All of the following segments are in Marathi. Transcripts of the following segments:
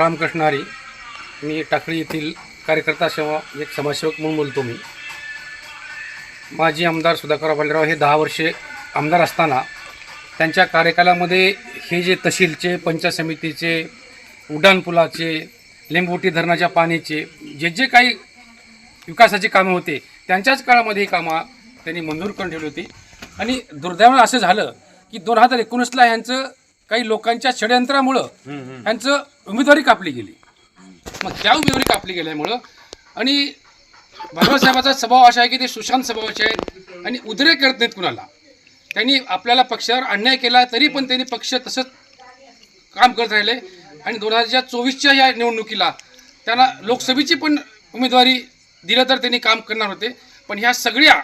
रामकृष्ण हरी मी टाकळी येथील कार्यकर्ता सेवा एक समाजसेवक म्हणून बोलतो मी. माजी आमदार सुधाकर भालेराव हे दहा वर्षे आमदार असताना त्यांच्या कार्यकालामध्ये हे जे तहसीलचे पंचायत समितीचे उड्डाणपुलाचे लिंबोटी धरणाच्या पाण्याचे जे जे काही विकासाची कामं होते त्यांच्याच काळामध्ये ही कामं त्यांनी मंजूर करून ठेवली होती. आणि दुर्दैवानं असं झालं की दोन हजार एकोणीसला ह्यांचं काही लोकांच्या षडयंत्रामुळं त्यांचं उमेदवारी कापली गेली. मग त्या उमेदवारी कापली गेल्यामुळं आणि बाबासाहेबाचा स्वभाव असा आहे की ते सुशांत स्वभावाचे आहेत आणि उद्रेक करत नाहीत कुणाला. त्यांनी आपल्याला पक्षावर अन्याय केला तरी पण त्यांनी पक्ष तसंच काम करत राहिले आणि दोन हजार चोवीसच्या या निवडणुकीला त्यांना लोकसभेची पण उमेदवारी दिलं तर त्यांनी काम करणार होते. पण ह्या सगळ्या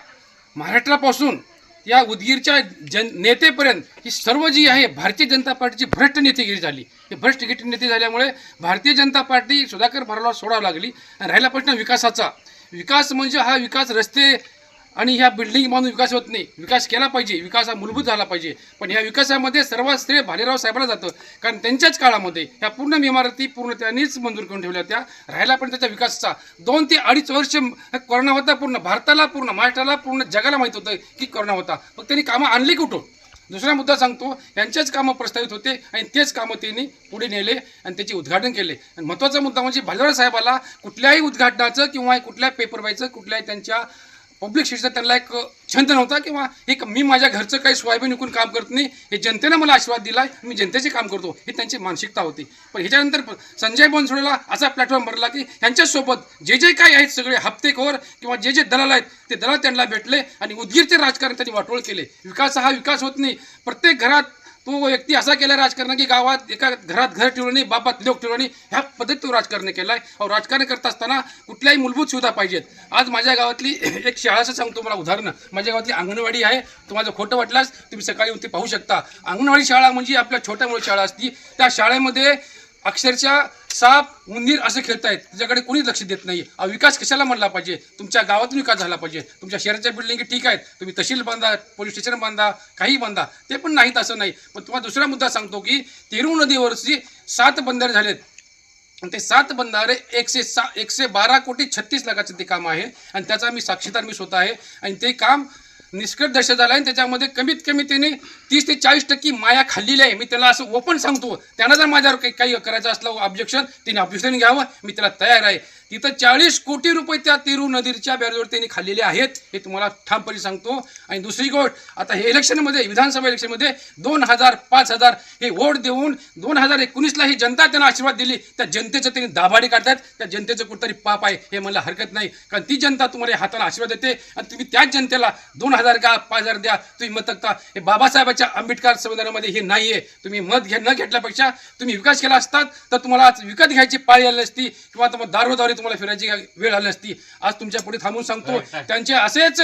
महाराष्ट्रापासून या उदगीरच्या जन नेतेपर्यंत ही सर्व जी आहे भारतीय जनता पार्टीची भ्रष्ट नेतेगिरी झाली. हे भ्रष्ट नेते झाल्यामुळे भारतीय जनता पार्टी सुधाकर भराला सोडावं लागली आणि राहिला प्रश्न विकासाचा. विकास म्हणजे हा विकास रस्ते आणि ह्या बिल्डिंग बांधून विकास होत नाही. विकास केला पाहिजे. विकास हा मूलभूत झाला पाहिजे. पण ह्या विकासामध्ये सर्वात श्रेय भालेराव साहेबांना जातं. कारण त्यांच्याच काळामध्ये ह्या पूर्ण इमारती पूर्ण त्यांनीच मंजूर करून ठेवल्या त्या राहिला पण त्याच्या विकासाचा. दोन ते अडीच वर्ष कोरोना होता पूर्ण. भारताला पूर्ण महाराष्ट्राला पूर्ण जगाला माहीत होतं की कोरोना होता. मग त्यांनी कामं आणली कुठून? दुसरा मुद्दा सांगतो. यांचेच कामं प्रस्तावित होते आणि तेच कामं त्यांनी पुढे नेले आणि त्याचे उद्घाटन केले. आणि महत्त्वाचा मुद्दा म्हणजे भालेराव साहेबाला कुठल्याही उद्घाटनाचं किंवा कुठल्याही पेपर व्हायचं कुठल्याही त्यांच्या पब्लिक शिक्षण त्यांना एक छंद नव्हता किंवा एक मी माझ्या घरचं काही सोयाबीन विकून काम करत नाही हे जनतेनं मला आशीर्वाद दिला मी जनतेचे काम करतो ही त्यांची मानसिकता होती. पण ह्याच्यानंतर संजय बनसोडेला असा प्लॅटफॉर्म भरला की ह्यांच्यासोबत जे जे काही आहेत सगळे हप्तेखोर किंवा जे जे दलाल आहेत ते दलाल त्यांना भेटले आणि उदगीरचे राजकारण त्यांनी वाटोळ केले. विकास हा विकास होत नाही. प्रत्येक घरात तो व्यक्ती असा केला राजकारण की गावात एका घरात घर ठेवलं नाही बापात लोक ठेवलं नाही ह्या पद्धतीत तो राजकारण केलाय. अहो राजकारण करत असताना कुठल्याही मूलभूत सुविधा पाहिजेत. आज माझ्या गावातली एक शाळाचं सांगतो मला उदाहरण. माझ्या गावातली अंगणवाडी आहे तुम्हाला खोटं वाटलास तुम्ही सकाळी येऊन ते पाहू शकता. अंगणवाडी शाळा म्हणजे आपल्या छोट्या मुळे शाळा असती. त्या शाळेमध्ये अक्षरशः साप उंदीर असं खेळतायत. त्याच्याकडे कोणीच लक्ष देत नाही अहो, विकास कशाला म्हणला पाहिजे? तुमच्या गावातून विकास झाला पाहिजे. तुमच्या शहराच्या बिल्डिंगी ठीक आहेत. तुम्ही तहसील बांधा पोलीस स्टेशन बांधा काही बांधा. ते पण नाहीत असं नाही. पण तुम्हाला दुसरा मुद्दा सांगतो की तेरू नदीवरची सात बंधारे झालेत. आणि ते सात बंधारे एकशे सा एकशे बारा कोटी छत्तीस लाखाचं ते काम आहे. आणि त्याचा मी साक्षीदार मी स्वतः आहे. आणि ते काम निष्कट दशा झाला आहे आणि त्याच्यामध्ये कमीत कमी त्याने तीस ते चाळीस टक्के माया खाल्लेली आहे. मी त्याला असं ओपन सांगतो. त्यांना जर माझ्यावर काही काही करायचं असलं ऑब्जेक्शन त्यांनी ऑब्जेक्शन घ्यावं. मी त्याला तयार आहे. तिथं चाळीस कोटी रुपये त्या तिरू नदीच्या बॅरेजवर त्यांनी खाल्लेले आहेत हे तुम्हाला ठामपणे सांगतो. आणि दुसरी गोष्ट आता हे इलेक्शनमध्ये विधानसभा इलेक्शनमध्ये दोन हजार पाच हजार हे वोट देऊन दोन हजार एकोणीसला ही जनता त्यांना आशीर्वाद दिली त्या जनतेचं त्यांनी दाभाडी काढतात त्या जनतेचं कुठतरी पाप आहे हे मला हरकत नाही. कारण ती जनता तुम्हाला हाताला आशीर्वाद देते आणि तुम्ही त्याच जनतेला दोन हजार का पाच हजार द्या तुम्ही मत टाकता. हे बाबासाहेबाच्या आंबेडकर संविधानामध्ये हे नाही आहे तुम्ही मत घे न घेतल्यापेक्षा तुम्ही विकास केला असतात तर तुम्हाला आज विकत घ्यायची पाळी आली नसती किंवा तुम्हाला दारोदारी तुम्हाला फिरायची वेळ आली नसती आज तुमच्यापुढे थांबून सांगतो त्यांचे असेच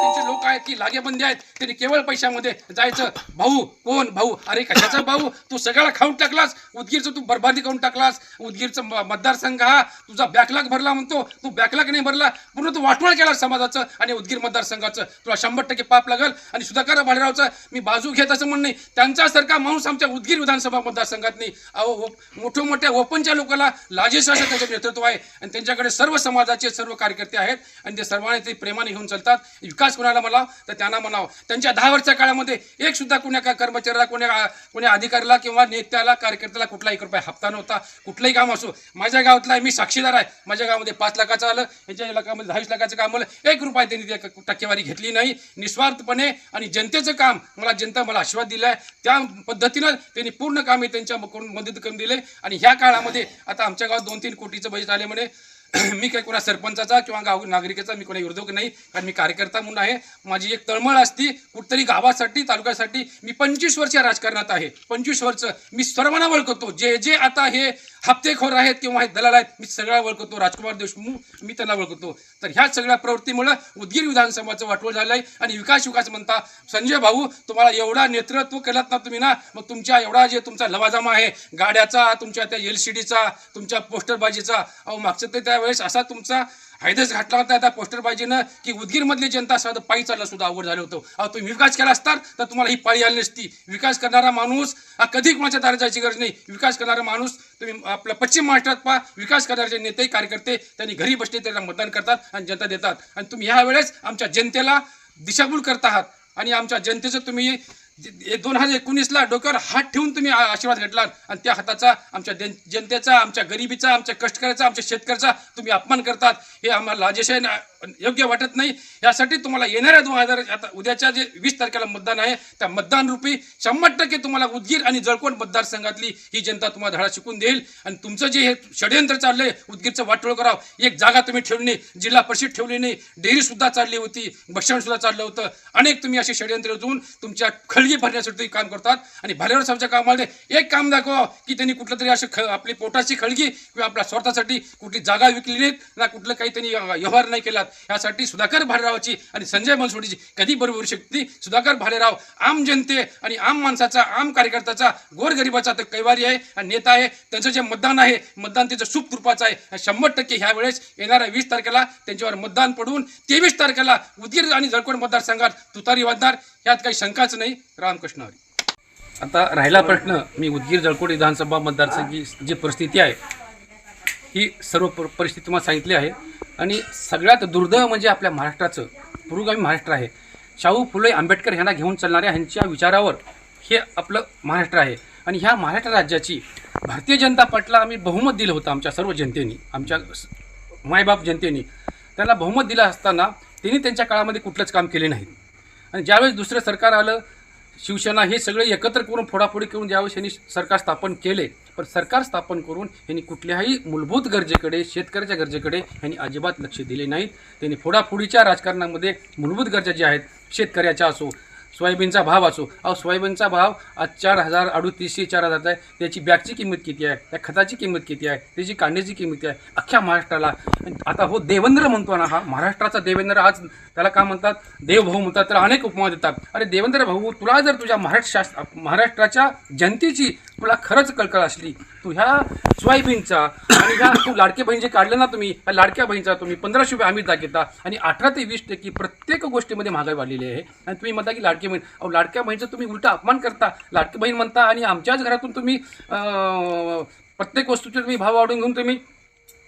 त्यांचे लोक आहेत की लागेबंदी आहेत. त्यांनी केवळ पैशामध्ये जायचं. भाऊ कोण? भाऊ. अरे कशाचा भाऊ? तू सगळा खाऊन टाकलास. उदगीरचं तू बरबादी करून टाकलास. उदगीरचं म- मतदारसंघ हा तुझा बॅकलॉग भरला म्हणतो. तू बॅकलॉग नाही भरला. पूर्ण तू वाटोळ केला समाजाचं आणि उदगीर मतदारसंघाचं. तुला शंभर टक्के पाप लागल. आणि सुधाकर भालेरावचं मी बाजू घेत असं म्हणणं नाही. त्यांच्यासारखा माणूस आमच्या उदगीर विधानसभा मतदारसंघात नाही अहो हो, मोठ्या मोठ्या ओपनच्या लोकांना लाजेस असं त्यांचं नेतृत्व आहे. आणि त्यांच्याकडे सर्व समाजाचे सर्व कार्यकर्ते आहेत. आणि ते सर्वांनी ते प्रेमाने घेऊन चालतात. विकास कोणाला म्हणाव? तर त्यांना म्हणावं. त्यांच्या दहा वर्षाच्या काळामध्ये एक सुद्धा कोण्या का कर्मचाऱ्याला कोण्या कोण्या अधिकाऱ्याला किंवा नेत्याला कार्यकर्त्याला कुठला एक रुपया हप्ता नव्हता. कुठलंही काम असो. माझ्या गावातला आहे, मी साक्षीदार आहे. माझ्या गावामध्ये पाच लाखाचं आलं. यांच्या लाखामध्ये दहावीस लाखाचं काम आलं. एक रुपया त्यांनी त्या टक्केवारी घेतली नाही. निस्वार्थपणे आणि जनतेचं काम मला जनता मला आशीर्वाद दिला आहे. त्या पद्धतीनं त्यांनी पूर्ण कामे त्यांच्या करून मदत करून दिले. आणि ह्या काळामध्ये आता आमच्या गावात दोन तीन कोटीचं बजेट आले म्हणे मी काही कोणा सरपंचाचा किंवा गाव नागरिकाचा मी कोणा विरोधक नाही कारण मी कार्यकर्ता म्हणून आहे. माझी एक तळमळ असती कुठतरी गावासाठी तालुक्यासाठी मी पंचवीस वर्ष राजकारणात आहे. पंचवीस वर्ष मी सर्वांना ओळखतो जे जे आता हे हप्तेखोर आहेत किंवा हे दलाल आहेत मी सगळ्या ओळखतो राजकुमार देशमुख मी त्यांना ओळखतो तर ह्या सगळ्या प्रवृत्तीमुळं उदगीर विधानसभाचं वाटवळ झालं आहे आणि विकास विकास म्हणता संजय भाऊ तुम्हाला एवढा नेतृत्व केलात ना तुम्ही ना मग तुमच्या एवढा जे तुमचा लवाजामा आहे गाड्याचा तुमच्या त्या एल सी डीचा तुमच्या पोस्टरबाजीचा अहो मागचं ते त्या त्यावेळेस असा तुमचा हैदस घातला होता त्या पोस्टरबाजीनं की उदगीरमधली जनता साधं पायी चालणं सुद्धा अवघड झालं होतं. अहो तुम्ही विकास केला असतात तर तुम्हाला ही पाळी आली नसती. विकास करणारा माणूस हा कधी कोणाच्या दारात जायची गरज नाही. विकास करणारा माणूस तुम्ही आपल्या पश्चिम महाराष्ट्रात पहा विकास करणारे नेते कार्यकर्ते त्यांनी घरी बसले त्याला मतदान करतात आणि जनता देतात. आणि तुम्ही ह्यावेळेस आमच्या जनतेला दिशाभूल करत आहात. आणि आमच्या जनतेचं तुम्ही दोन हजार एकोणीसला डोक्यावर हात ठेवून तुम्ही आशीर्वाद घेतला आणि त्या हाताचा आमच्या जन- जनतेचा आमच्या गरिबीचा आमच्या कष्टकऱ्याचा आमच्या शेतकऱ्याचा तुम्ही अपमान करतात. हे आम्हाला लाजेशाही योग्य वाटत नाही. यासाठी तुम्हाला येणाऱ्या दोन हजार आता उद्याच्या जे वीस तारखेला मतदान आहे त्या मतदान रूपी शंभर टक्के तुम्हाला उदगीर आणि जळकोट मतदारसंघातली ही जनता तुम्हाला धडा शिकून देईल. आणि तुमचं जे हे षडयंत्र चाललंय उदगीरचं वाटोळ करावं. एक जागा तुम्ही ठेवली नाही जिल्हा परिषद ठेवली नाही डेअरी सुद्धा चालली होती भक्षण सुद्धा चाललं होतं. अनेक तुम्ही असे षडयंत्र रचून तुमच्या खळगी भरण्यासाठी काम करतात. आणि भालेराव साहेबच्या कामामध्ये एक काम दाखवा की त्यांनी कुठलं तरी असं ख आपली पोटाची खळगी किंवा आपल्या स्वार्थासाठी कुठली जागा विकली नाहीत ना कुठलं काही त्यांनी व्यवहार नाही केलात. यासाठी सुधाकर भालेरावाची आणि संजय बनसोडीची कधी बरोबर होऊ शकते सुधाकर भालेराव आम जनते आणि आम माणसाचा आम कार्यकर्त्याचा गोरगरिबाचा तर कैवारी आहे आणि नेता आहे. त्यांचं जे मतदान आहे मतदान त्याचं सुप कृपाचं आहे शंभर टक्के ह्या वेळेस येणाऱ्या वीस तारखेला त्यांच्यावर मतदान पडून तेवीस तारखेला उदगीर आणि जळकोट मतदारसंघात तुतारी वाजणार. यात काही शंकाच नाही. रामकृष्ण हरी. आता राहिला प्रश्न मी उदगीर जळकोट विधानसभा मतदारसंघी जी परिस्थिती आहे ही सर्व प परिस्थिती तुम्हाला सांगितली आहे. आणि सगळ्यात दुर्दैव म्हणजे आपल्या महाराष्ट्राचं पुरोगामी महाराष्ट्र आहे. शाहू फुले आंबेडकर यांना घेऊन चालणाऱ्या ह्यांच्या विचारावर हे आपलं महाराष्ट्र आहे. आणि ह्या महाराष्ट्र राज्याची भारतीय जनता पार्टीला आम्ही बहुमत दिलं होतं आमच्या सर्व जनतेने आमच्या मायबाप जनतेने. त्यांना बहुमत दिलं असताना त्यांनी त्यांच्या काळामध्ये कुठलंच काम केले नाही. आणि ज्यावेळेस दुसरं सरकार आलं शिवसेना हे सगळे एकत्र करून फोडाफोडी करून ज्यावेळेस यांनी सरकार स्थापन केले पण सरकार स्थापन करून यांनी कुठल्याही मूलभूत गरजेकडे शेतकऱ्याच्या गरजेकडे यांनी अजिबात लक्ष दिले नाहीत. त्यांनी फोडाफोडीच्या राजकारणामध्ये मूलभूत गरजा ज्या आहेत शेतकऱ्याच्या असो सोयाबीनचा भाव असो. अहो सोयाबीनचा भाव आज चार हजार अडुतीसशे चार हजारचा आहे. त्याची बॅगची किंमत किती आहे? त्या खताची किंमत किती आहे? त्याची कांद्याची किंमत किती आहे? अख्ख्या महाराष्ट्राला. आता हो देवेंद्र म्हणतो ना हा महाराष्ट्राचा देवेंद्र आज त्याला का म्हणतात? देवभाऊ म्हणतात तर अनेक उपमा देतात. अरे देवेंद्र भाऊ तुला जर तुझ्या महाराष्ट्र महाराष्ट्राच्या जनतेची तुला खरंच कळकळ असली तू ह्या सोयाबीनचा आणि ह्या तू लाडके बहीण जे काढलं ना तुम्ही ह्या लाडक्या बहीणचा तुम्ही पंधराशे रुपये आम्ही दाखवता आणि अठरा ते वीस टक्के प्रत्येक गोष्टीमध्ये महागाई वाढलेली आहे. आणि तुम्ही म्हणता की लाडकी बहीण. अहो लाडक्या बहीणचा तुम्ही उलटा अपमान करता. लाडकी बहीण म्हणता आणि आमच्याच घरातून तुम्ही प्रत्येक वस्तूचे तुम्ही भाव वाढवून घेऊन तुम्ही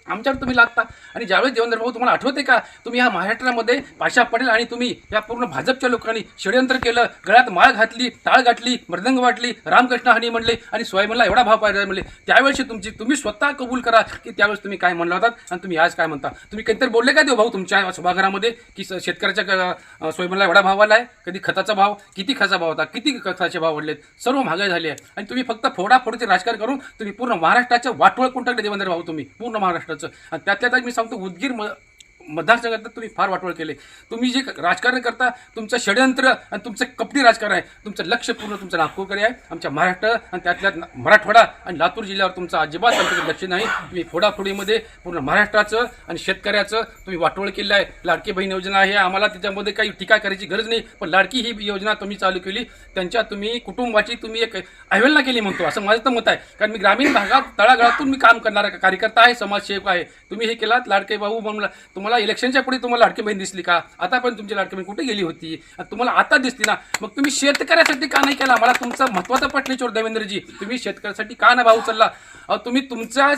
आमच्यावर तुम्ही लागता आणि ज्यावेळेस देवेंद्र भाऊ तुम्हाला आठवते का तुम्ही ह्या महाराष्ट्रामध्ये पाशा पडेल आणि तुम्ही या पूर्ण भाजपच्या लोकांनी षडयंत्र केलं गळ्यात माळ घातली टाळ घातली मृदंग वाटली रामकृष्ण हनी म्हणले आणि सोयाबीनला एवढा भाव पाहिजे म्हणले त्यावेळेस तुमची तुम्ही स्वतः कबूल करा की त्यावेळेस तुम्ही काय म्हणला होतात आणि तुम्ही आज काय म्हणता. तुम्ही कधीतरी बोलले का देऊ भाऊ तुमच्या सभागृहामध्ये की स- शेतकऱ्याच्या क- सोयाबीनला एवढा भाव आला आहे कधी खताचा भाव? किती खताचा भाव होता? किती खताचे भाव वाढलेत? सर्व महागाई झाली आहे. आणि तुम्ही फक्त फोडाफोडीचे राजकारण करून तुम्ही पूर्ण महाराष्ट्राचं वाटोळ कोण टाकले देवेंद्र भाऊ तुम्ही. पूर्ण त्याचं आणि त्यातल्या त्यात मी सांगतो उदगीर म मतदारसंघात तुम्ही फार वाटोळ केले. तुम्ही जे राजकारण करता तुमचं षडयंत्र आणि तुमचं कपटी राजकारण आहे. तुमचं लक्ष पूर्ण तुमचं नागपूरकडे आहे. आमच्या महाराष्ट्र आणि त्यातल्या मराठवाडा आणि लातूर जिल्ह्यावर तुमचं अजिबात आमच्याकडे लक्ष नाही. तुम्ही फोडाफोडीमध्ये पूर्ण महाराष्ट्राचं आणि शेतकऱ्याचं तुम्ही वाटोळ केलं आहे. लाडकी बहीण योजना आहे. आम्हाला त्याच्यामध्ये काही टीका करायची गरज नाही. पण लाडकी ही योजना तुम्ही चालू केली. त्यांच्या तुम्ही कुटुंबाची तुम्ही एक अवहेलना केली म्हणतो. असं माझं तर मत आहे. कारण मी ग्रामीण भागात तळागाळातून मी काम करणारा कार्यकर्ता आहे. समाजसेवक आहे. तुम्ही हे केलात. लाडके भाऊ म्हणून. तुम्हाला इलेक्शनच्या पुढे तुम्हाला लाडकी बहीण दिसली का? आता पण तुमची लाडकी बहीण कुठे गेली होती? तुम्हाला आता दिसली ना. मग तुम्ही शेतकऱ्यासाठी का नाही केला? मला तुमचा महत्त्वाचा प्रश्न चोर देवेंद्रजी. तुम्ही शेतकऱ्यासाठी का नाही भाऊ चालला? तुम्ही तुमच्या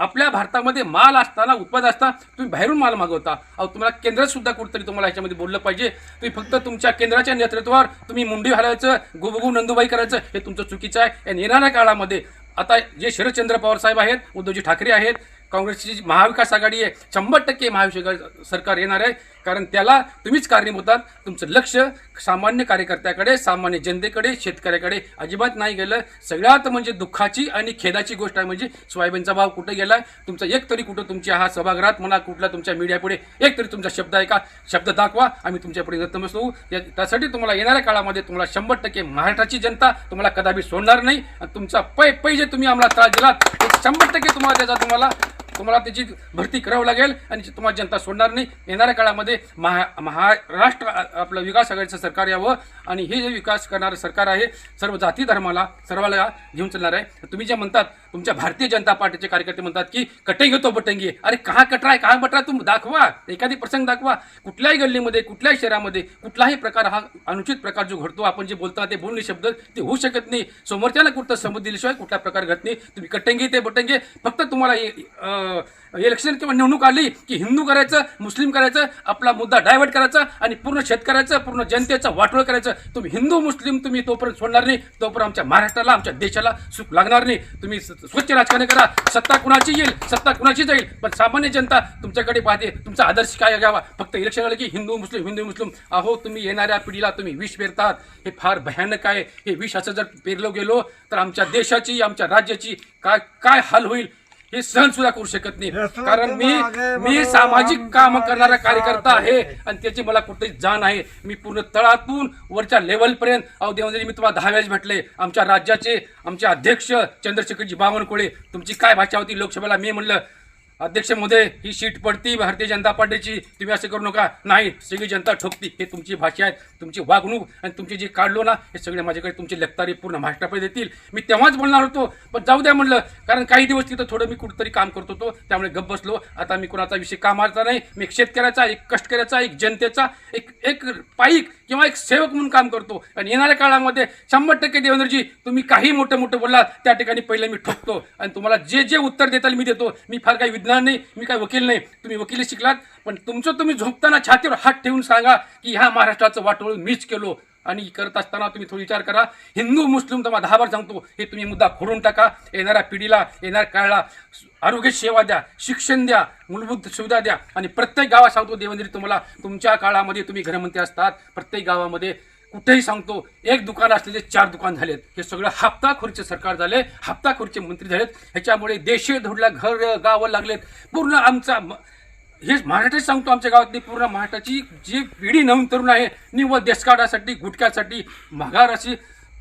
आपल्या भारतामध्ये माल असताना उत्पादन असता तुम्ही बाहेरून माल मागवता. अहो तुम्हाला केंद्र सुद्धा कुठेतरी तुम्हाला याच्यामध्ये बोललं पाहिजे. तुम्ही फक्त तुमच्या केंद्राच्या नेतृत्वावर तुम्ही मुंडी घालायचं गुबगु नंदुबाई करायचं हे तुमचं चुकीचं आहे. या येणाऱ्या काळामध्ये आता जे शरदचंद्र पवार साहेब आहेत उद्धवजी ठाकरे आहेत काँग्रेसची जी महाविकास आघाडी आहे शंभर टक्के महाविकास सरकार येणार आहे. कारण त्याला तुम्हीच कारणीभूत आहात. तुमचं लक्ष सामान्य कार्यकर्त्याकडे सामान्य जनतेकडे शेतकऱ्याकडे अजिबात नाही गेलं. सगळ्यात म्हणजे दुःखाची आणि खेदाची गोष्ट आहे म्हणजे सोयाबीनचा भाव कुठे गेला? तुमचा एक तरी कुठं तुमच्या हा सभागृहात म्हणा कुठला तुमच्या मीडियापुढे एक तरी तुमचा शब्द आहे का? शब्द दाखवा आम्ही तुमच्यापुढे नतमस्त होऊ. त्यासाठी तुम्हाला येणाऱ्या काळामध्ये तुम्हाला शंभर टक्के महाराष्ट्राची जनता तुम्हाला कदापि सोडणार नाही. आणि तुमचा पै पै जे तुम्ही आम्हाला त्रास दिलात. ते शंभर टक्के तुम्हाला त्याचा तुम्हाला तुम्हाला त्याची भरती करावं लागेल आणि तुम्हाला जनता सोडणार नाही. येणाऱ्या काळामध्ये महा महाराष्ट्र आपलं विकास आघाडीचं सरकार यावं आणि हे जे विकास करणारं सरकार आहे सर्व जाती धर्माला सर्वाला घेऊन चालणार आहे. तुम्ही जे म्हणतात तुमच्या भारतीय जनता पार्टीचे कार्यकर्ते म्हणतात की कटेंगे तो बटेंगे. अरे कहा कटरा आहे कहा बटरा तुम? दाखवा. एखादी प्रसंग दाखवा. कुठल्याही गल्लीमध्ये कुठल्याही शहरामध्ये कुठलाही प्रकार हा अनुचित प्रकार जो घडतो आपण जे बोलता ते बोलणे शब्द ते होऊ शकत नाही. समोरच्याला कुठं समज दिल्याशिवाय कुठला प्रकार घडत नाही. तुम्ही कटेंगे ते बटेंगे. फक्त तुम्हाला इलेक्शन किंवा निवडणूक आली की हिंदू करायचं मुस्लिम करायचं आपला मुद्दा डायव्हर्ट करायचा आणि पूर्ण शेतकऱ्याचं पूर्ण जनतेचं वाटोळ करायचं. तुम्ही हिंदू मुस्लिम तुम्ही तोपर्यंत सोडणार नाही. तोपर्यंत आमच्या महाराष्ट्राला आमच्या देशाला सुख लागणार नाही. तुम्ही स्वच्छ राजकारण करा. सत्ता कुणाची येईल? सत्ता कुणाची जाईल? पण सामान्य जनता तुमच्याकडे पाहते तुमचा आदर्श काय घ्यावा? फक्त इलेक्शन आलं की हिंदू मुस्लिम हिंदू मुस्लिम. अहो तुम्ही येणाऱ्या पिढीला तुम्ही विष पेरतात. हे फार भयानक आहे. हे विष असं जर पेरलं गेलो तर आमच्या देशाची आमच्या राज्याची काय काय हाल होईल? हे सहन सुद्धा करू शकत नाही. कारण मी मी सामाजिक काम करणारा कार्यकर्ता आहे आणि त्याची मला कुठेही जाण आहे. मी पूर्ण तळातून वरच्या लेवलपर्यंत अहो देवेंद्रजी मी तुम्हाला दहा वेळेस भेटले. आमच्या राज्याचे आमचे अध्यक्ष चंद्रशेखरजी बावनकुळे तुमची काय भाषा होती? लोकसभेला मी म्हणलं अध्यक्षमध्ये ही सीट पडती भारतीय जनता पार्टीची. तुम्ही असं करू नका. नाही सगळी जनता ठोकती. हे तुमची भाषा आहे तुमची वागणूक आणि तुमची जी काढलो ना हे सगळे माझ्याकडे तुमची लक्तारी पूर्ण महाराष्ट्राकडे देतील. मी तेव्हाच बोलणार होतो पण जाऊ द्या म्हणलं कारण काही दिवस तिथं थोडं मी कुठंतरी काम करत होतो त्यामुळे गप्प बसलो. आता मी कुणाचा विषय कामाचा नाही मी एक शेतकऱ्याचा एक कष्टकऱ्याचा एक जनतेचा एक एक पाईक किंवा एक सेवक म्हणून काम करतो. आणि येणाऱ्या काळामध्ये शंभर टक्के देवेंद्रजी तुम्ही काही मोठं मोठं बोललात त्या ठिकाणी पहिले मी ठोकतो. आणि तुम्हाला जे जे उत्तर देताल मी देतो. मी फार काही विज्ञान नाही मी काय वकील नाही तुम्ही वकिली शिकलात पण तुमचं तुम्ही झोपताना छातीवर हात ठेवून सांगा की ह्या महाराष्ट्राचं वाटोळून मीच केलो. आणि करत असताना तुम्ही थोडी विचार करा. हिंदू मुस्लिम तुम्हाला दहा बार सांगतो हे तुम्ही मुद्दा खोडून टाका. येणाऱ्या पिढीला येणाऱ्या काळाला आरोग्य सेवा द्या शिक्षण द्या मूलभूत सुविधा द्या. आणि प्रत्येक गावात सांगतो देवेंद्र तुम्हाला तुमच्या काळामध्ये तुम्ही घरमंत्री असतात. प्रत्येक गावामध्ये कुठेही सांगतो एक दुकान असलेले चार दुकान झालेत. हे सगळं हप्ताखोरीचे सरकार झाले हप्ताखोरीचे मंत्री झालेत. ह्याच्यामुळे देशे धोडला घर गावं लागलेत. पूर्ण आमचा म- हे महाराष्ट्रात सांगतो आमच्या गावातली पूर्ण महाराष्ट्राची जी पिढी नवीन तरुण आहे निव्वळ देशकाडासाठी गुटख्यासाठी माघार अशी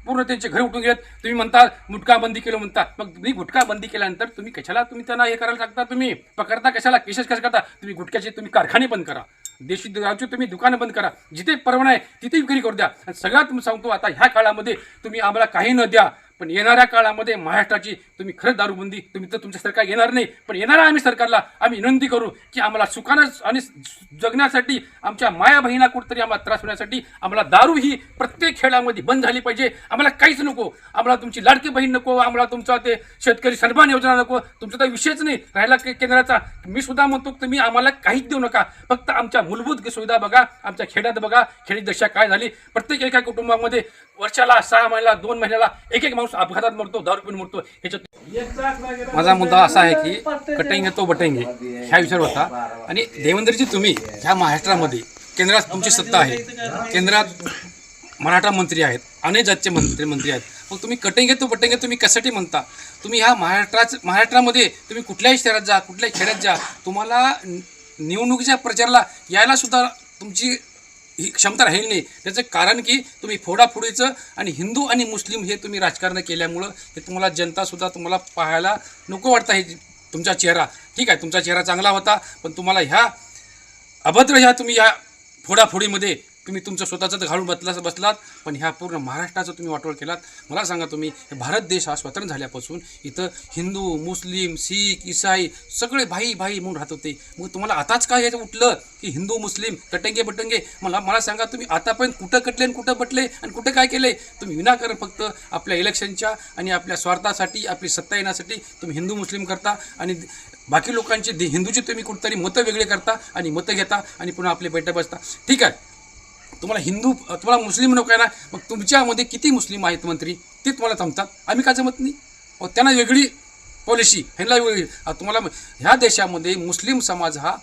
पूर्ण त्यांचे घर उठून गेलेत. तुम्ही म्हणता गुटखा बंदी केलं म्हणता. मग तुम्ही गुटखा बंदी केल्यानंतर तुम्ही कशाला तुम्ही त्यांना हे करायला सांगता तुम्ही? पकडता कशाला? केसेस कशा करता? तुम्ही गुटख्याचे तुम्ही कारखाने बंद करा. देशी राज्य तुम्ही दुकानं बंद करा. जिथे परवाना आहे तिथे विक्री करू द्या. आणि सगळ्यात तुम्ही सांगतो आता ह्या काळामध्ये तुम्ही आम्हाला काही न द्या. पण येणाऱ्या काळामध्ये महाराष्ट्राची तुम्ही खरंच दारूबंदी तुम्ही तर तुमचं सरकार येणार नाही. पण येणाऱ्या आम्ही सरकारला आम्ही विनंती करू की आम्हाला सुखानं आणि जगण्यासाठी आमच्या माया बहिणीला कुठतरी आम्हाला त्रास होण्यासाठी आम्हाला दारू ही प्रत्येक खेळामध्ये बंद झाली पाहिजे. आम्हाला काहीच नको. आम्हाला तुमची लाडकी बहीण नको. आम्हाला तुमचा ते शेतकरी सन्मान योजना नको. तुमचा तर विषयच नाही. राहिला केंद्राचा. मी सुद्धा म्हणतो तुम्ही आम्हाला काहीच देऊ नका. फक्त आमच्या मूलभूत सुविधा बघा. आमच्या खेड्यात बघा. खेडी दशा काय झाली? प्रत्येक एका कुटुंबामध्ये वर्षाला सहा महिन्याला दोन महिन्याला एक एक माणूस अपघातात मरतो दारू पिऊन मरतो ह्याच्यात माझा मुद्दा असा आहे की कटेंगे तो बटेंगे ह्या विषयावर होता. आणि देवेंद्रजी तुम्ही ह्या महाराष्ट्रामध्ये केंद्रात तुमची सत्ता आहे. केंद्रात मराठा मंत्री आहेत अनेक जातचे मंत्री मंत्री आहेत. मग तुम्ही कटेंगे तो बटेंगे तुम्ही कशासाठी म्हणता? तुम्ही ह्या महाराष्ट्राच महाराष्ट्रामध्ये तुम्ही कुठल्याही शहरात जा कुठल्याही खेड्यात जा तुम्हाला निवडणुकीच्या प्रचाराला यायला सुद्धा तुमची ही क्षमता राहील नाही. त्याचं कारण की तुम्ही फोडाफोडीचं आणि हिंदू आणि मुस्लिम हे तुम्ही राजकारण केल्यामुळं हे तुम्हाला जनतासुद्धा तुम्हाला पाहायला नको वाटतं. हे तुमचा चेहरा ठीक आहे तुमचा चेहरा चांगला होता पण तुम्हाला ह्या अभद्र ह्या तुम्ही या फोडाफोडीमध्ये तुम्ही तुमचं स्वतःचं तर घालून बसला बसलात पण ह्या पूर्ण महाराष्ट्राचं तुम्ही वाटोळ केलात. मला सांगा तुम्ही भारत देश हा स्वतंत्र झाल्यापासून इथं हिंदू मुस्लिम शीख इसाई सगळे भाई भाई म्हणून राहत होते. मग तुम्हाला आताच काय याचं उठलं की हिंदू मुस्लिम कटंगे बटंगे? मला मला सांगा तुम्ही आतापर्यंत कुठं कटले आणि कुठं बटले आणि कुठं काय केले? तुम्ही विनाकारण फक्त आपल्या इलेक्शनच्या आणि आपल्या स्वार्थासाठी आपली सत्ता येण्यासाठी तुम्ही हिंदू मुस्लिम करता आणि बाकी लोकांचे हिंदूचे तुम्ही कुठंतरी मतं वेगळे करता आणि मतं घेता आणि पुन्हा आपले बैठक बसता. ठीक आहे? तुम्हाला हिंदू तुम्हाला मुस्लिम नको आहे ना मग तुमच्यामध्ये किती मुस्लिम आहेत मंत्री? ते तुम्हाला थांबतात आम्ही का जमत नाही? व त्यांना वेगळी पॉलिसी ह्यांना वेगळी. तुम्हाला ह्या देशामध्ये मुस्लिम समाज हा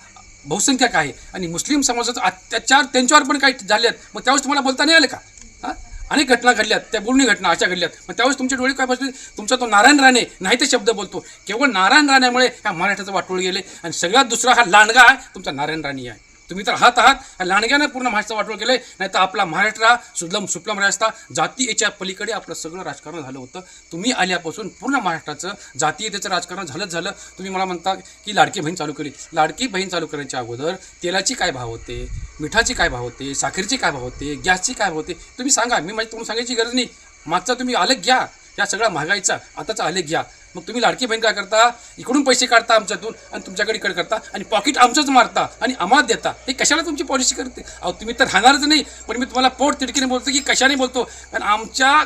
बहुसंख्याक आहे. आणि मुस्लिम समाजाचा अत्याचार त्यांच्यावर पण काही झाले आहेत मग त्यावेळेस तुम्हाला बोलता नाही आलं का? हां? अनेक घटना घडल्यात. त्या बोलणी घटना अशा घडल्यात. मग त्यावेळेस तुमच्या डोळे काय बसले? तुमचा तो नारायण राणे नाही ते शब्द बोलतो. केवळ नारायण राण्यामुळे ह्या महाराष्ट्राचं वाटोळ गेले. आणि सगळ्यात दुसरा हा लांडगा आहे तुमचा नारायण राणी आहे. तुम्ही तर आहात आहात. ह्या लांडग्यानं पूर्ण महाराष्ट्र वाटोळ केले नाही तर आपला महाराष्ट्र हा सुदलम सुप्लम रास्ता जातीयेच्या पलीकडे आपलं सगळं राजकारण झालं होतं. तुम्ही आल्यापासून पूर्ण महाराष्ट्राचं जातीयतेचं राजकारण झालंच झालं. तुम्ही मला म्हणता की लाडकी बहीण चालू केली. लाडकी बहीण चालू करायच्या अगोदर तेलाची काय भाव होते? मिठाची काय भाव होते? साखरेची काय भाव होते? गॅसची काय भाव होते? तुम्ही सांगा. मी माझी तुम्हाला सांगायची गरज नाही. मागचा तुम्ही आलेख घ्या. या सगळ्या महागाईचा आताचा आलेख घ्या. मग तुम्ही लाडकी बहीण काय करता? इकडून पैसे काढता आमच्यातून आणि तुमच्याकडे इकडे करता आणि पॉकेट आमचंच मारता आणि आम्हाला देता. हे कशाला तुमची पॉलिसी करते? अहो तुम्ही तर राहणारच नाही पण मी तुम्हाला पोट तिडकीने बोलतो की कशाने बोलतो? कारण आमच्या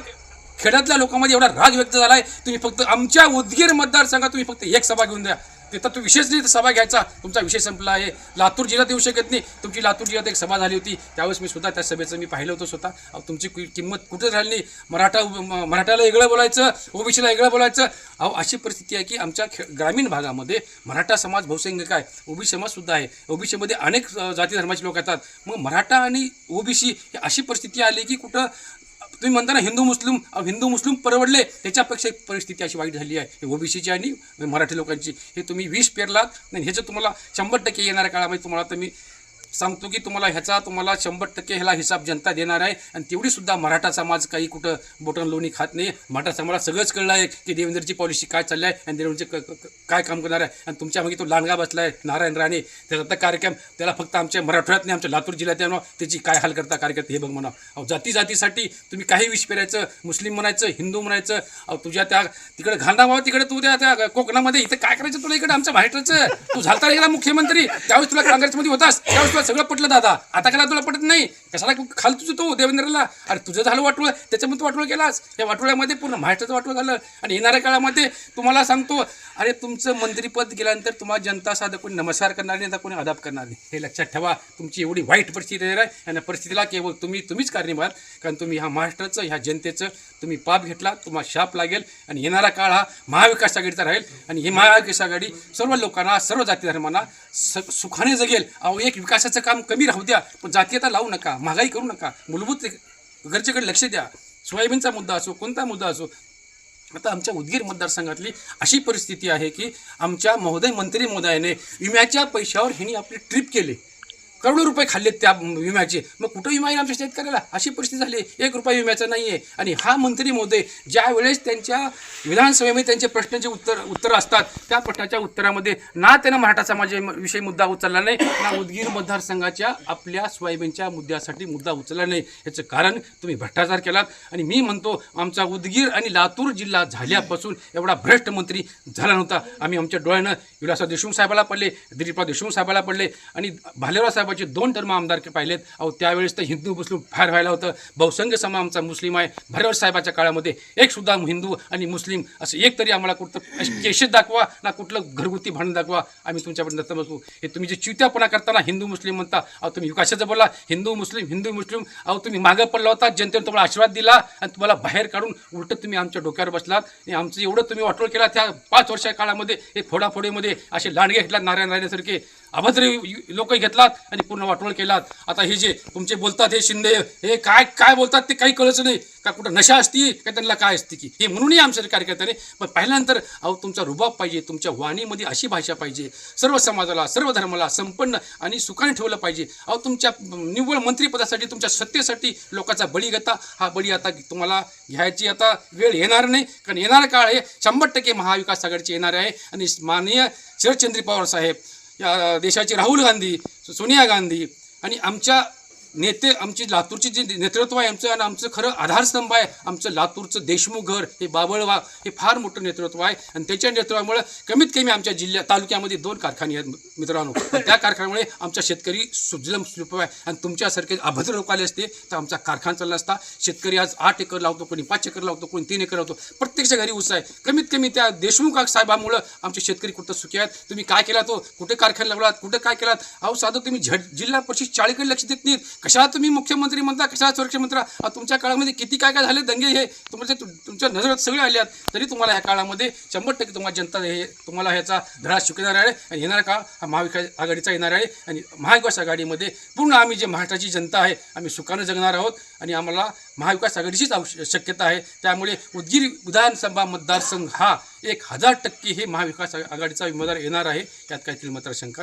खेड्यातल्या लोकांमध्ये एवढा राग व्यक्त झाला आहे तुम्ही फक्त आमच्या उदगीर मतदारसंघात तुम्ही फक्त एक सभा घेऊन द्या. तिथं तो विशेष नाही सभा घ्यायचा. तुमचा विषय संपला आहे. लातूर जिल्ह्यात येऊ शकत नाही. तुमची लातूर जिल्ह्यात एक सभा झाली होती. त्यावेळेस मी सुद्धा त्या सभेचं मी पाहिलं होतं स्वतः. तुमची किंमत कुठं झाली नाही? मराठा म- मराठ्याला वेगळं बोलायचं ओबीसीला वेगळं बोलायचं. अहो अशी परिस्थिती आहे की आमच्या खे ग्रामीण भागामध्ये मराठा समाज बहुसंख्यक आहे ओबीसी समाजसुद्धा आहे. ओबीसीमध्ये अनेक जाती धर्माचे लोक येतात. मग मराठा आणि ओबीसी ही अशी परिस्थिती आली की कुठं तुम्ही म्हणता ना हिंदू मुस्लिम हिंदू मुस्लिम परवडले त्याच्यापेक्षा एक परिस्थिती अशी वाईट झाली आहे. हे ओबीसीची आणि मराठी लोकांची. हे तुम्ही वीस पेरलात आणि ह्याचं तुम्हाला शंभर टक्के येणाऱ्या काळामध्ये तुम्हाला तर मी सांगतो की तुम्हाला ह्याचा तुम्हाला शंभर टक्के ह्याला हिसाब जनता देणार आहे. आणि तेवढीसुद्धा मराठा समाज काही कुठं बोटन लोणी खात नाही. मराठा समाजाला सगळंच कळलं आहे की देवेंद्रची पॉलिसी काय चालली आहे आणि देवेंद्रचे काय काम करणार आहे. आणि तुमच्या मागे तो लांडगा बसला आहे नारायण राणे. त्याचा तर कार्यक्रम त्याला फक्त आमच्या मराठवाड्यात नाही आमच्या लातूर जिल्ह्यात आहे ना त्याची काय हाल करता कार्यकर्ते हे बघ म्हणा. अहो जाती जातीसाठी तुम्ही काही विष पेरायचं मुस्लिम म्हणायचं हिंदू म्हणायचं अहो तुझ्या त्या तिकडे घालना तिकडे तू त्या त्या कोकणामध्ये इथं काय करायचं तुला इकडे आमच्या महाराष्ट्राचं? तू झालता गेला मुख्यमंत्री. त्यावेळेस तुला काँग्रेसमध्ये होतास त्यावेळेस तुला सगळं पटलं दादा. आता कला तुला पटत नाही? कशाला खाल तुझं तो देवेंद्रला? अरे तुझं झालं वाटोळ. त्याच्यामध्ये तू वाटोळ केलास. या वाटोळ्यामध्ये पूर्ण महाराष्ट्राचं वाटोळ झालं. आणि येणाऱ्या काळामध्ये तुम्हाला सांगतो अरे तुमचं मंत्रीपद गेल्यानंतर तुम्हाला जनता साधं कोणी नमस्कार करणार नाही आता कोणी अदाप करणार नाही. हे लक्षात ठेवा. तुमची एवढी वाईट परिस्थिती आहे. आणि परिस्थितीला केवळ तुम्ही तुम्हीच कारणीभार कारण तुम्ही ह्या महाराष्ट्राचं ह्या जनतेचं तुम्ही पाप घेतला तुम्हाला शाप लागेल आणि येणारा काळ हा महाविकास आघाडीचा राहील. आणि ही महाविकास आघाडी सर्व लोकांना सर्व जाती धर्मांना स सुखाने जगेल. अहो एक विकासाचं काम कमी राहू द्या पण जातीयता लावू नका महागाई करू नका. मूलभूत गरजेकडे लक्ष द्या. सोयाबीनचा मुद्दा असो कोणता मुद्दा असो. आता आमच्या उदगीर मतदारसंघातली अशी परिस्थिती आहे की आमच्या महोदय मंत्री महोदयाने विम्याच्या पैशावर ह्यांनी आपली ट्रिप केली. करोडो रुपये खाल्लेत त्या विम्याचे. मग कुठं विमा येईल आमच्या शेतकऱ्याला? अशी परिस्थिती झाली. एक रुपया विम्याचा नाही आहे आणि हा मंत्री महोदय ज्या वेळेस त्यांच्या विधानसभेमध्ये त्यांचे प्रश्नाचे उत्तर उत्तर असतात त्या प्रश्नाच्या उत्तरामध्ये ना त्यानं मराठा समाजाविषयी मुद्दा उचलला नाही ना उदगीर मतदारसंघाच्या आपल्या सोयाबीनच्या मुद्द्यासाठी मुद्दा उचलला नाही. याचं कारण तुम्ही भ्रष्टाचार केलात. आणि मी म्हणतो आमचा उदगीर आणि लातूर जिल्हा झाल्यापासून एवढा भ्रष्ट मंत्री झाला नव्हता. आम्ही आमच्या डोळ्यानं विलासराव देशमुख साहेबाला पडले दिलीपराव देशमुख साहेबाला पडले आणि भालेराव साहेब साहेबाचे दोन टर्म आमदार पाहिलेत. अहो त्यावेळेस तर हिंदू मुस्लिम फार व्हायला होतं. बहुसंख्य समाज आमचा मुस्लिम आहे. भैरव साहेबाच्या काळामध्ये एक सुद्धा हिंदू आणि मुस्लिम असं एक तरी आम्हाला कुठं केशेत दाखवा ना कुठलं घरगुती भांडण दाखवा. आम्ही तुमच्याकडे नसतं बसू. हे तुम्ही जे चिवत्यापणा करताना हिंदू मुस्लिम म्हणता अहो तुम्ही विकासाचं बोला हिंदू मुस्लिम हिंदू मुस्लिम अहो तुम्ही मागं पडला होता. जनतेने तुम्हाला आशीर्वाद दिला आणि तुम्हाला बाहेर काढून उलटं तुम्ही आमच्या डोक्यावर बसलात. आणि आमचं एवढं तुम्ही वाटोळ केला त्या पाच वर्षा काळामध्ये हे फोडाफोडीमध्ये असे लांडगे घेतलात नारायण राणेसारखे अभद्र लोक घेतलात आणि पूर्ण वाटोळ केलात. आता हे जे तुमचे बोलतात हे शिंदे हे काय काय बोलतात ते काही कळच नाही. का कुठं नशा असती का त्यांना काय असते की? हे म्हणूनही आमच्या कार्यकर्त्याने पण पहिल्यानंतर अहो तुमचा रुबाब पाहिजे तुमच्या वाणीमध्ये अशी भाषा पाहिजे. सर्व समाजाला सर्व धर्माला संपन्न आणि सुखाने ठेवलं पाहिजे. अहो तुमच्या निव्वळ मंत्रिपदासाठी तुमच्या सत्तेसाठी लोकांचा बळी घेता. हा बळी आता तुम्हाला घ्यायची आता वेळ येणार नाही. कारण येणारा काळ हे शंभर टक्के महाविकास आघाडीचे येणार आहे. आणि माननीय शरदचंद्र पवार साहेब या देशाचे राहुल गांधी सोनिया गांधी आणि आमच्या नेते आमची लातूरची जे नेतृत्व आहे आमचं आणि आमचं खरं आधारस्तंभ आहे. आमचं लातूरचं देशमुख घर हे बाबळवा हे फार मोठं नेतृत्व आहे. आणि त्याच्या नेतृत्वामुळे कमीत कमी आमच्या जिल्ह्या तालुक्यामध्ये दोन कारखाने आहेत मित्रांनो. त्या कारखान्यामुळे आमच्या शेतकरी सुजलम सुलभ आहे. आणि तुमच्यासारखे अभद्र लोक आले असते तर आमचा कारखाना चालला असता. शेतकरी आज आठ एकर लावतो कोणी पाच एकर लावतो कोणी तीन एकर लावतो. प्रत्येकच्या घरी ऊस आहे. कमीत कमी त्या देशमुख साहेबामुळं आमचे शेतकरी कुठं सुखी आहेत? तुम्ही काय केला तो? कुठे कारखाना लावलात? कुठं काय केलात अहो साधं तुम्ही झड जिल्हा परिषद चाळीकडे लक्ष देत नाहीत. कशाला तुम्ही मुख्यमंत्री म्हणता? कशाला सुरक्षा मंत्री? तुमच्या काळामध्ये किती काय काय झाले? दंगे हे तुमच्या तुमच्या नजरात सगळे आले आहेत. तरी तुम्हाला ह्या काळामध्ये शंभर टक्के तुम्हाला जनता हे तुम्हाला ह्याचा धडा शिकणार आहे आणि येणारा काळ हा महाविकास आघाडीचा येणार आहे आणि महाविकास आघाडीमध्ये पूर्ण आम्ही जे महाराष्ट्राची जनता आहे आम्ही सुखानं जगणार आहोत आणि आम्हाला महाविकास आघाडीचीच आवश्य शक्यता आहे. त्यामुळे उदगीर विधानसभा मतदारसंघ हा एक हजार टक्के हे महाविकास आघाडीचा उमेदवार येणार आहे. त्यात काही मात्र शंका नाही.